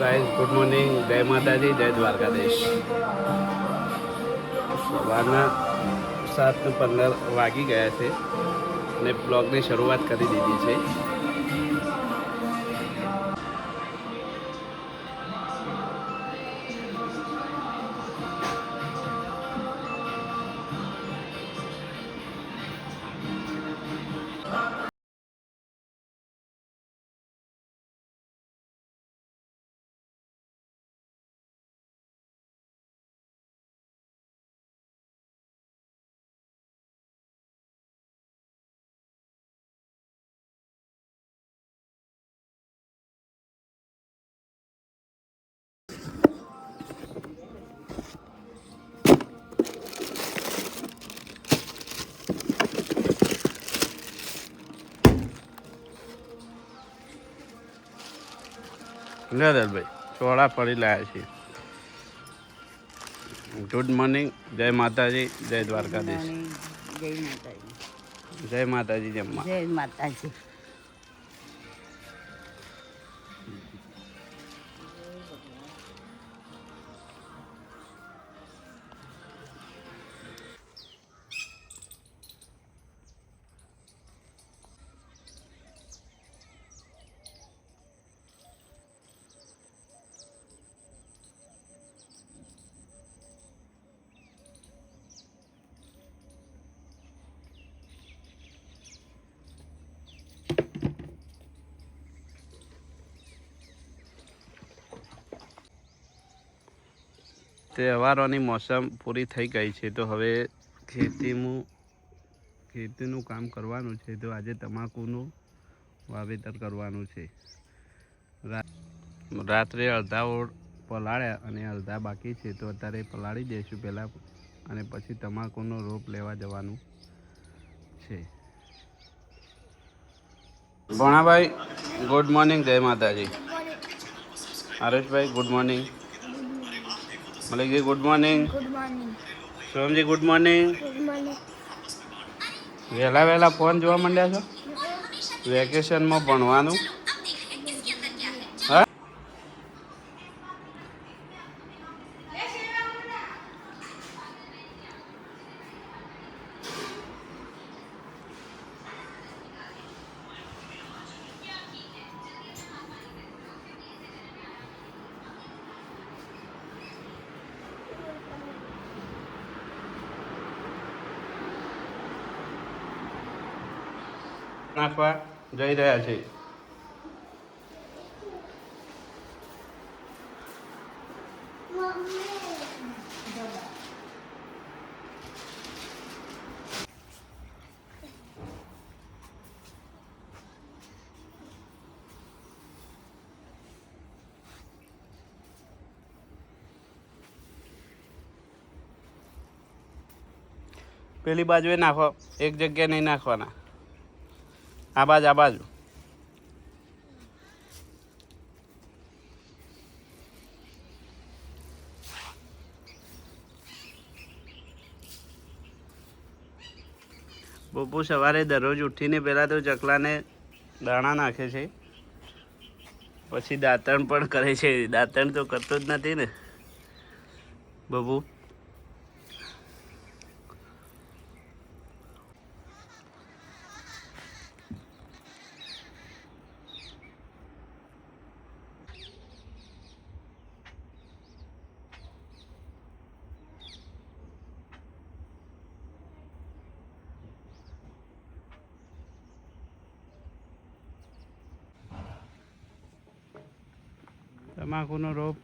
Guys good morning જય માતાજી જય દ્વારકાધીશ સવારના સાત પંદર વાગી ગયા છે અને બ્લોગની શરૂઆત કરી દીધી છે. ભાઈ ચોળા ફરી લાયા છે. ગુડ મોર્નિંગ જય માતાજી જય દ્વારકાધીશ. જય માતાજી. જય માતાજી જય માતાજી. તહેવારોની મોસમ પૂરી થઈ ગઈ છે. તો હવે ખેતીનું ખેતીનું કામ કરવાનું છે. તો આજે તમાકુનું વાવેતર કરવાનું છે. રાત્રે અડધા ઓળ પલાળ્યા અને અડધા બાકી છે. તો અત્યારે પલાળી દઈશું પહેલાં અને પછી તમાકુનો રોપ લેવા જવાનું છે. ભણાભાઈ ગુડ મોર્નિંગ જય માતાજી. Hareshbhai good morning મલિકજી good morning good morning Somji good morning good morning વહેલા વહેલા ફોન જોવા માંડ્યા છો? વેકેશનમાં ભણવાનું? નાખવા જઈ રહ્યા છે. પેલી બાજુએ નાખો એક જગ્યાએ નહીં નાખવાના. આ બાજુ આ બાજુ. બપુ સવારે દરરોજ ઉઠીને પહેલાં તો ચકલાને દાણા નાખે છે. પછી દાંતણ પણ કરે છે. દાંતણ તો કરતો જ નથી ને. બબુ તમાકુનો રોપ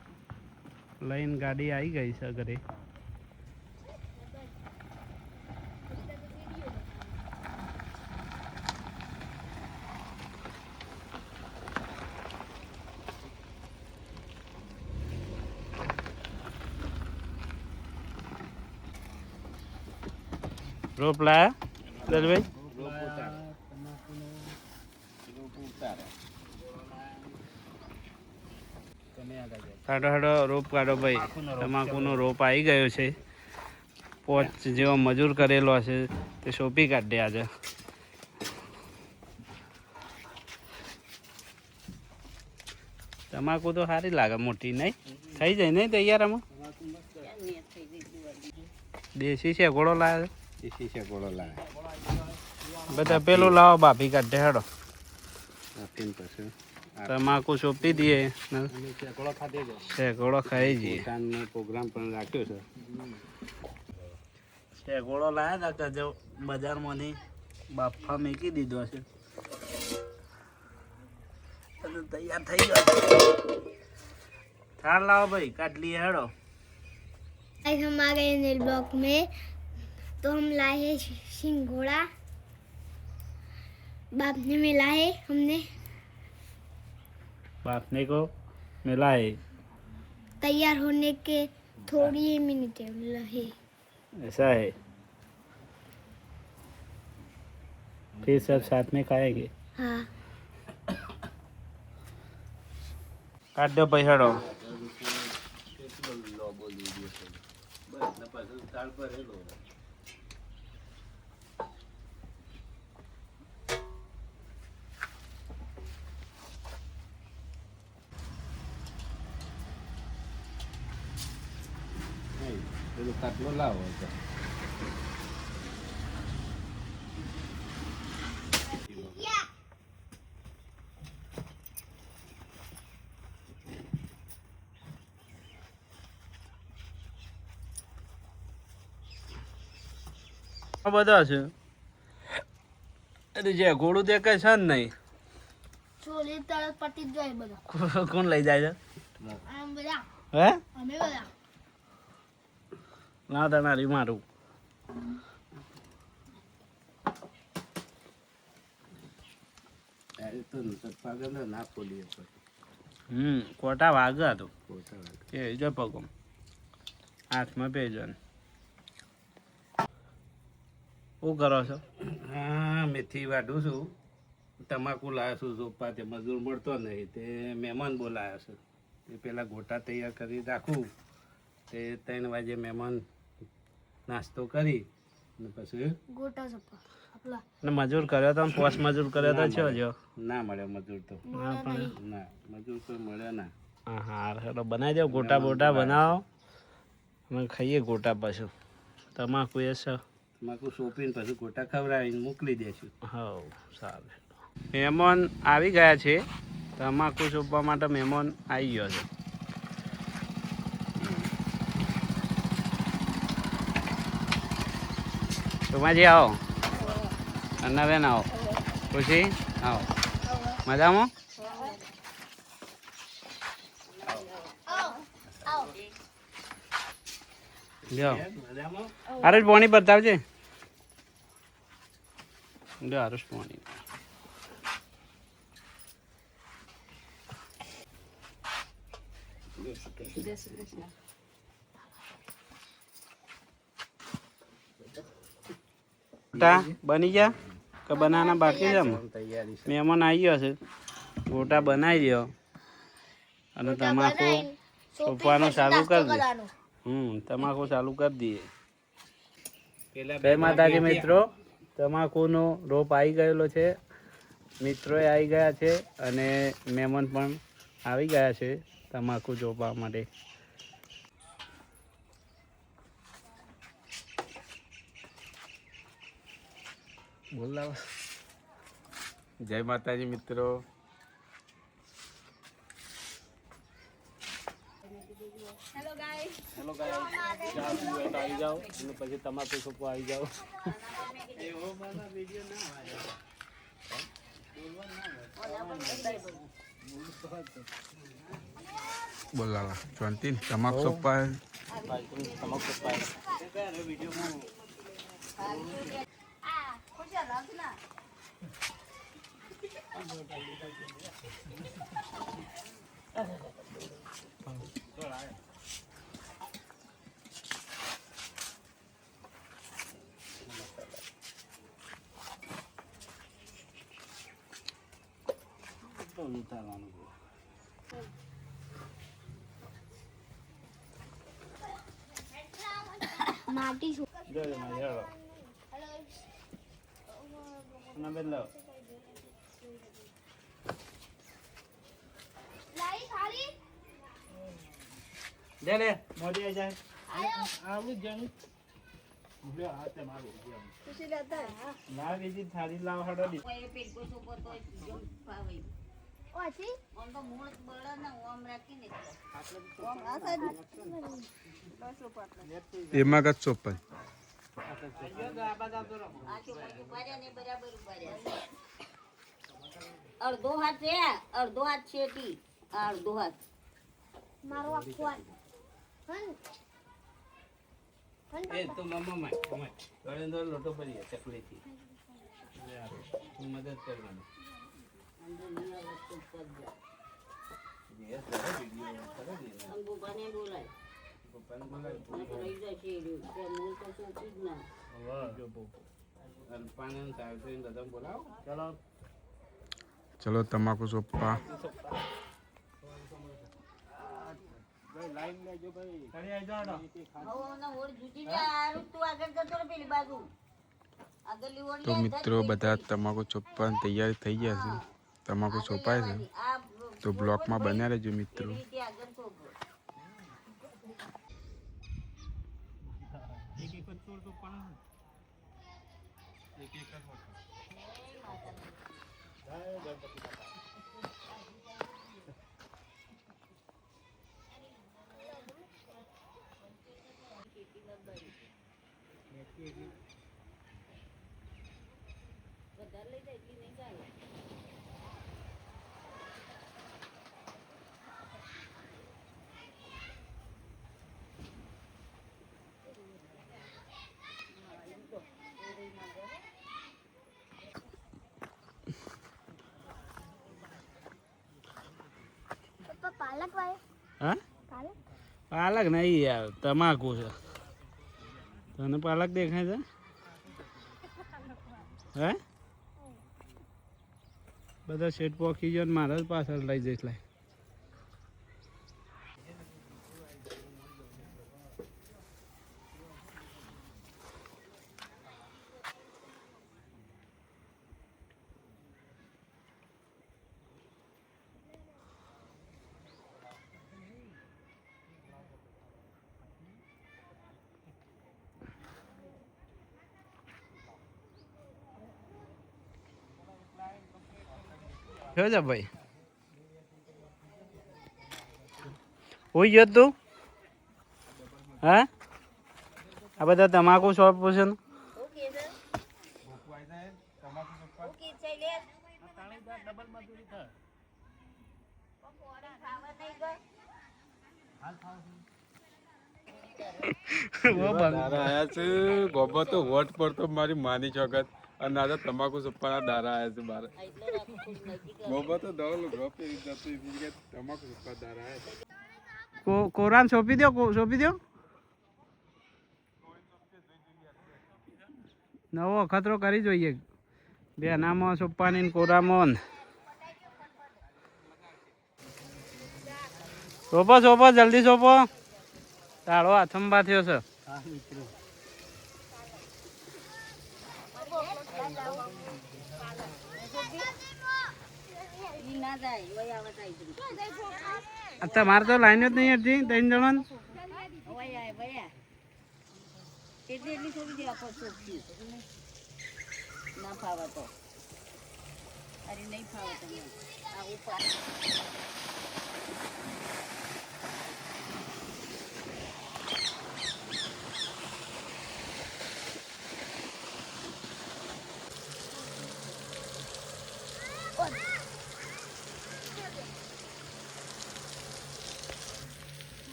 લઈને ગાડી આવી ગઈ છે ઘરે. રોપ લાયા દલભાઈ? હાડો હાડો રોપ કાઢો ભાઈ. તમાકુનો રોપ આવી ગયો છે. પોચ જેવો મજૂર કરેલો હશે તે સોંપી કાઢે આજે. તમાકુ તો સારી લાગે મોટી નહીં? થઈ જાય નહીં તૈયાર આમાં દેશી છે ઘોડો લાવે દેશી છે ઘોડો લાવે. બધા પેલું લાવો બાફી કાઢે હેડો. આપીને પછી તમાકુ સોંપી દઈએ ને અને ચેકડો ખાધે છે શેકોળો ખાઈ જઈએ ભૂટાનનો પ્રોગ્રામ પણ રાખ્યો છે શેકોળો લાયા હતા કે જો બજારમાંથી બાફા મૂકી દીધો છે અને તૈયાર થઈ ગયો થાળ લાવો ભાઈ કાટલી હેડો आज हमारे नील ब्लॉक में तो हम लाए हैं सिंघोड़ा बाप ने मिला है हमने बांटने को मिला है। तैयार होने के थोड़ी ही मिनट है ऐसा है। फिर सब साथ में खाएँगे। हाँ। काट दो पैसा पर है લાવો તો આ બધા છે. અરે જે ઘોડું કઈ છે ને નહીં? કોણ લઈ જાય છે? હે? અમે બધા. ના ખોલીએ પછી હમ કોટા વાગે. એ જો પગમ હાથમાં ને. શું કરો છો? હા મેથી વાઢું છું. તમાકુ લાવ્યો છું સોપા તે મજૂર મળતો નહીં તે મહેમાન બોલાયો છે. એ પેલા ગોટા તૈયાર કરી રાખું. તે ત્રણ વાગે મહેમાન નાસ્તો કરી ને પછી ગોટા સપ્પા આપલા. ને મજૂર કર્યો તો પોસ મજૂર કર્યો તો છો જો? ના મળે મજૂર તો. ના પણ ના મજૂર તો મળે ના. હા હા હેડો બનાવી દો ગોટા બોટા બનાવો. અમે ખાઈએ ગોટા પાછું. તમાકુ એ છે? તમાકુ સોંપીને પછી ગોટા ખવડાવીને મોકલી દેશું. હોવ સારું. મહેમાન આવી ગયા છે. તમાકુ સોંપવા માટે મહેમાન આવી ગયો છે. સુમાજી આવો અન્નાબેન આવો. ખુશી? આવો. મજામાં? લ્યો. હરેશ પાણી બતાવજે. લ્યો હરેશ પાણી ગોટા બની ગયા કે બનાવવાના બાકી છે? મહેમાન આવી ગયો છે. ગોટા બનાવી દો અને તમાકુ સોંપવાનું ચાલુ કરી દે. હમ તમાકુ ચાલુ કરી દઈએ બે જય માતાજી મિત્રો. તમાકુનો રોપ આવી ગયેલો છે. મિત્રોએ આવી ગયા છે અને મહેમાન પણ આવી ગયા છે તમાકુ જોવા માટે. બોલાવો જય માતાજી મિત્રો. હેલો ગાઈસ ચા પીવો હોય તો આવી જાઓ અને પછી તમાકુ સોંપવા આવી જાઓ બોલાવા શાંતિ તમાક સોપા તમાકુ સોંપવા તો ઉતારવાનું માટી શું જોજો મારી હેલો ના બેન લાવ લાઈ લે લે મોડી આઈ જાય આવું જણું લ્યો, આ તમારું લાવ બીજી થાળી લાવ હડો દી કોઈ પેટકો સોપો તો જમ ઓછી આમ તો મૂળ બળ ને ઓમ રાખીને એમાં ને બરાબર ઉભાર્યા અડધો હાથ છે અડધો હાથ છેટી આ અડધો હાથ મારો આખો હાથ. હન. હન એ તો મમ્મા માં મમ્મા ગળેન્દ્ર લોટો ભરીએ ચકલીથી તું મદદ કરવાની અંદર નહીં આવે તો પગ yes, કરે વીડિયો કરે ને. અને ગોપાને બોલાય ચલો, તમાકુ સોપા લાઈન લેજો ભાઈ ઘરે આવી જાઓ હવે ઓને ઓળ જુદી લે હારું તું મિત્રો, બધા તમાકુ ચોપવાની તૈયારી થઈ ગયા છે. તમાકુ સોપાય છે. તો બ્લોકમાં બન્યા રહેજો, મિત્રો. પેલી તો પણ. એક એક જ જય તો પાલક વાય હા? પાલક? પાલક નહીં યાર તમાકુ છે. તને પાલક દેખાય છે? હે? બધા શેઠ પોખી ગયો ને મારે જ પાછળ લઈ જઈશ લાય. કયો છે ભાઈ? હોઈ ગયો તું? હા? આ બધા તમાકુ શોપ છે ને. ઓકે સર ઓકે ચાલ લે ડબલ મજૂરી થાય ખાવા નહીં ગયો દારા આયા છે. ગોબો તો વોટ પડતો મારી માની ચોકત. અને આજે તમાકુ સોપાના દારા આયા છે નજીક ગોબો તો દવલ ગોપ પેરી જતો કે તમાકુ સોપા દારા આયા કો કોરાન સોંપી દો કો- સોંપી દો નવો ખતરો કરી જોઈએ. બે નામો સોપાની ને કોરામોન સોપો સોપો જલ્દી સોપો. તાળો હાથંબા થયો છે. હા મિત્રો ઈ ના જાય વય આવત આવી જશે. આ તમારે તો લાઈન જ નહીં હતી, ત્રણ જણા ના ફાવે તો અરે નહીં ફાવે તમને આ ઉપર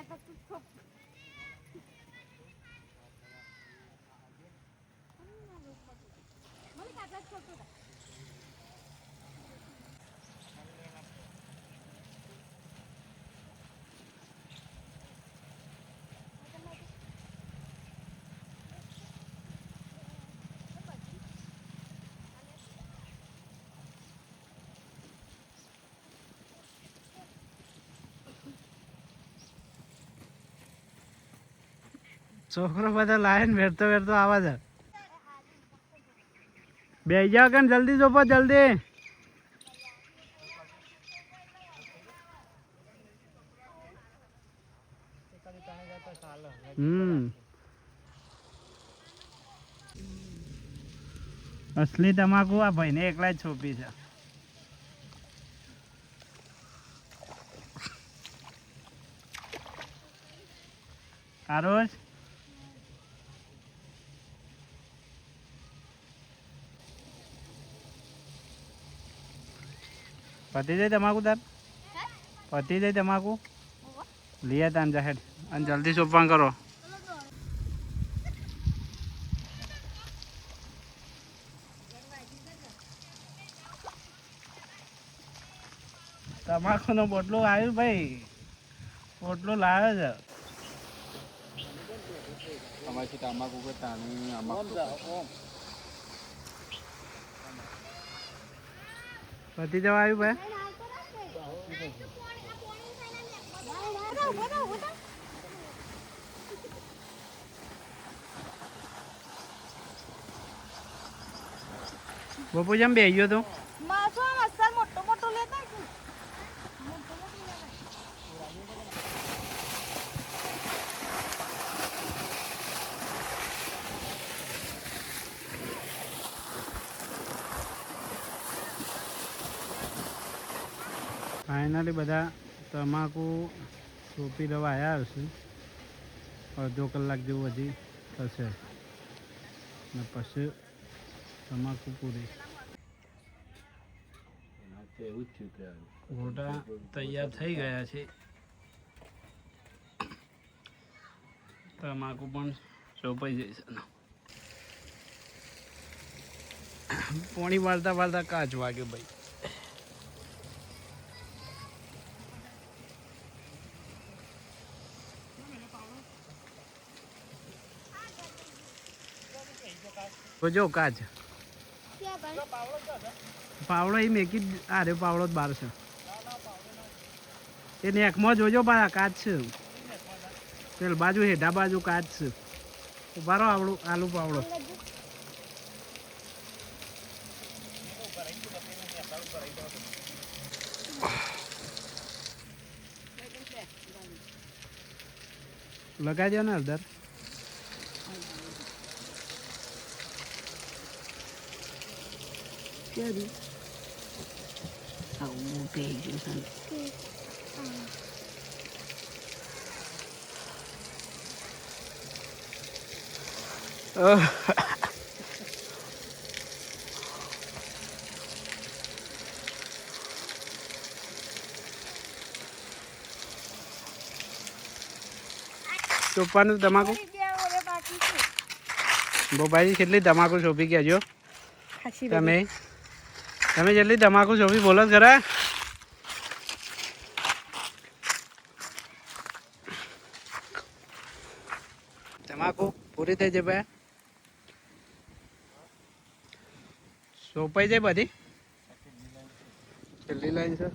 টাকাটা তো খুব છોકરો બધા લાઈન વેરતો વેરતો આવા છે. બે જાવ કે જલ્દી જોપો, જલ્દી. હમ. અસલી તમાકુ આ ભાઈને એકલા જ છોપી છે. આરોજ પતી જાય તમાકુ તાર? પતી જાય તમાકુ? લીએ તાન જાહેર. અને જલ્દી સોંપવા કરો. તમાકુનો બોટલો આવ્યું ભાઈ. બોટલો લાવ્યો છે. તમારે તમાકુ કે તાણી અમાકુ પતી જવા આવ્યું ભાઈ. બપુ જેમ ગયો તું. ફાઇનલી બધા તમાકુ સોંપી દવા આવ્યા હશે. અડધો કલાક જેવું હજી થશે. ને પછી તમાકુ પૂરી. થયું ત્યારે થઈ ગયા છે. તમાકુ પણ સોંપાઈ જઈશ પોણી વાળતા વાળતા કાચ વાગ્યો ભાઈ. જો કાચ. પાવડો એ મેકી આ રે પાવડો જ બાર છે. એ નેકમાં જોજો બાર કાચ છે. પેલ બાજુ હેઠા બાજુ કાચ છે. બારો આવડું, આલુ પાવડો. લગાઈ દો ને હળદર આવું મોટું થઈ ગયું છે ચોપવાનું તમાકુ? બોબાજી કેટલી તમાકુ ગયા છો? તમે? તમે જેટલી તમાકુ સોંપી બોલો જ ખરા તમાકુ પૂરી થઈ જાય ભાઈ. સોંપાઈ જાય બધી? છેલ્લી લાઈન છે?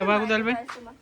તમાકુ દલભાઈ?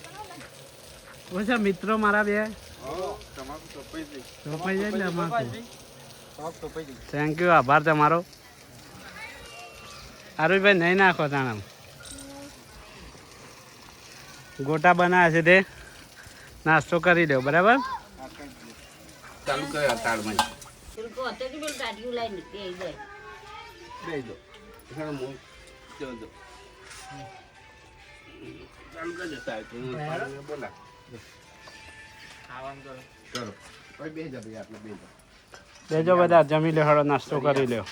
ઓછા મિત્રો મારા બે? તમાકુ સોંપાઈ જાય ને થેન્ક યુ આભાર તમારો. આરુભાઈ નહીં નાખો તાણા ગોટા બનાવ્યા છે તે. નાસ્તો કરી દો બરાબર? ચાલુ તાળમાં. ચાલુ કરજો સાહેબ બોલા. બેજો બધા જમી લે હળો નાસ્તો કરી લ્યો.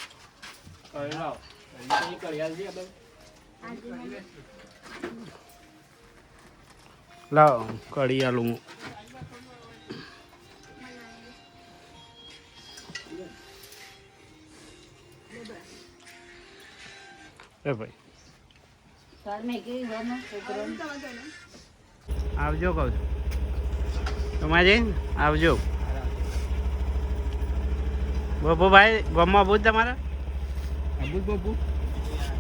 લાવ કઢી આલું એ ભાઈ. આવજો કહું છું. તમારી આવજો. બપુ ભાઈ ગમવા બુજ તમારા? અબુલ બાપુ